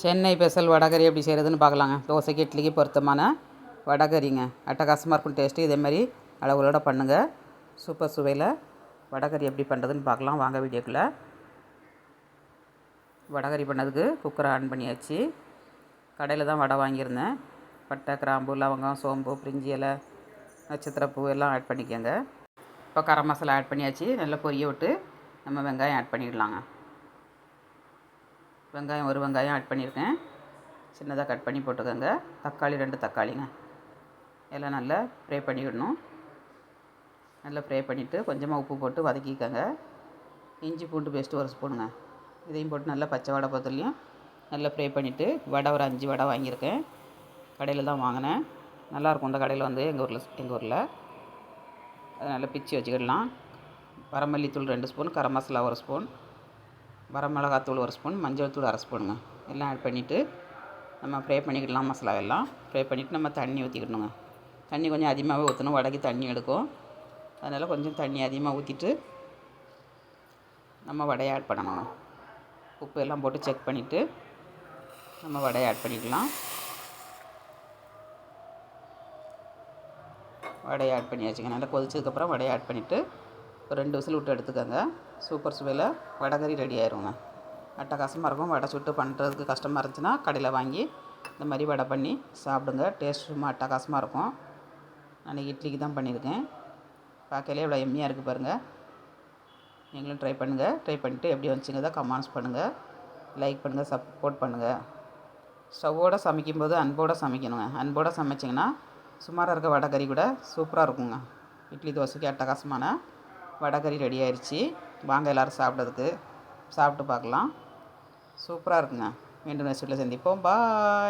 Chennai special vadacurry எப்படி செய்கிறதுன்னு பார்க்கலாங்க. தோசைக்கு இட்லிக்கு பொருத்தமான வடகறிங்க அட்டகாசமாக இருக்கும் டேஸ்ட்டு இதேமாதிரி அளவுகளோட பண்ணுங்கள் சூப்பர் சுவையில் வடகறி எப்படி பண்ணுறதுன்னு பார்க்கலாம். வாங்க வீடியோக்குள்ளே. வடகறி பண்ணதுக்கு குக்கரை ஆன் பண்ணியாச்சு. கடையில் தான் வடை வாங்கியிருந்தேன். பட்டை கிராம்பு லவங்கம் சோம்பு பிரிஞ்சி இலை நட்சத்திரப்பூ எல்லாம் ஆட் பண்ணிக்கோங்க. இப்போ கரம் மசாலா ஆட் பண்ணியாச்சு. நல்லா பொரிய விட்டு நம்ம வெங்காயம் ஆட் பண்ணிடலாங்க. வெங்காயம் ஒரு வெங்காயம் ஆட் பண்ணியிருக்கேன். சின்னதாக கட் பண்ணி போட்டுக்கோங்க. தக்காளி ரெண்டு தக்காளிங்க. எல்லாம் நல்லா ஃப்ரை பண்ணிவிடணும் நல்லா ஃப்ரை பண்ணிவிட்டு கொஞ்சமாக உப்பு போட்டு வதக்கிக்கோங்க. இஞ்சி பூண்டு பேஸ்ட்டு ஒரு ஸ்பூனுங்க. இதையும் போட்டு நல்லா பச்சை வடை பத்திலையும் நல்லா ஃப்ரை பண்ணிவிட்டு வடை ஒரு அஞ்சு வடை வாங்கியிருக்கேன். கடையில் தான் வாங்கினேன். நல்லாயிருக்கும் இந்த கடையில் வந்து எங்கள் ஊரில் எங்கள் ஊரில். அதை நல்லா பிச்சு வச்சுக்கிடலாம். வரமல்லித்தூள் ரெண்டு ஸ்பூன் கரம் மசாலா ஒரு ஸ்பூன். வரமிளகாத்தூள் ஒரு ஸ்பூன் மஞ்சள் தூள் அரை ஸ்பூனுங்க. எல்லாம் ஆட் பண்ணிவிட்டு நம்ம ஃப்ரை பண்ணிக்கிடலாம் மசாலா எல்லாம். ஃப்ரை பண்ணிவிட்டு நம்ம தண்ணி ஊற்றிக்கிடணுங்க தண்ணி கொஞ்சம் அதிகமாகவே ஊற்றணும் வடைக்கு தண்ணி எடுக்கும். அதனால் கொஞ்சம் தண்ணி அதிகமாக ஊற்றிட்டு நம்ம வடையை ஆட் பண்ணணும் உப்பு எல்லாம் போட்டு செக் பண்ணிவிட்டு நம்ம வடையை ஆட் பண்ணிக்கலாம். வடையை ஆட் பண்ணியாச்சுங்க. நல்லா கொதிச்சதுக்கப்புறம் வடையை ஆட் பண்ணிவிட்டு ரெண்டு விசில் விட்டு எடுத்துக்கோங்க. சூப்பர் சுவையில் வடகறி ரெடி ஆயிருங்க. அட்டகாசமாக இருக்கும். வடை சுட்டு பண்ணுறதுக்கு கஷ்டமாக இருந்துச்சுன்னா கடையில் வாங்கி இந்த மாதிரி வடை பண்ணி சாப்பிடுங்க. டேஸ்ட் சும்மா அட்டகாசமாக இருக்கும். அன்றைக்கி இட்லிக்கு தான் பண்ணியிருக்கேன். பார்க்கலே இவ்வளோ எம்மியாக இருக்குது பாருங்கள் நீங்களும் ட்ரை பண்ணுங்கள் ட்ரை பண்ணிவிட்டு எப்படி வந்துச்சுங்க கமெண்ட்ஸ் பண்ணுங்கள் லைக் பண்ணுங்கள் சப்போர்ட் பண்ணுங்கள் ஸ்டவ்வோடு சமைக்கும்போது அன்போடு சமைக்கணுங்க. அன்போடு சமைச்சிங்கன்னா சுமாராக இருக்க வடகறி கூட சூப்பராக இருக்குங்க. இட்லி தோசைக்கு அட்டகாசமான வடகறி ரெடி ஆயிடுச்சு வாங்க எல்லோரும் சாப்பிட்றதுக்கு. சாப்பிட்டு பார்க்கலாம். சூப்பராக இருக்குங்க. மீண்டும் நெக்ஸ்ட் வீட்டில் சந்திப்போம். பாய்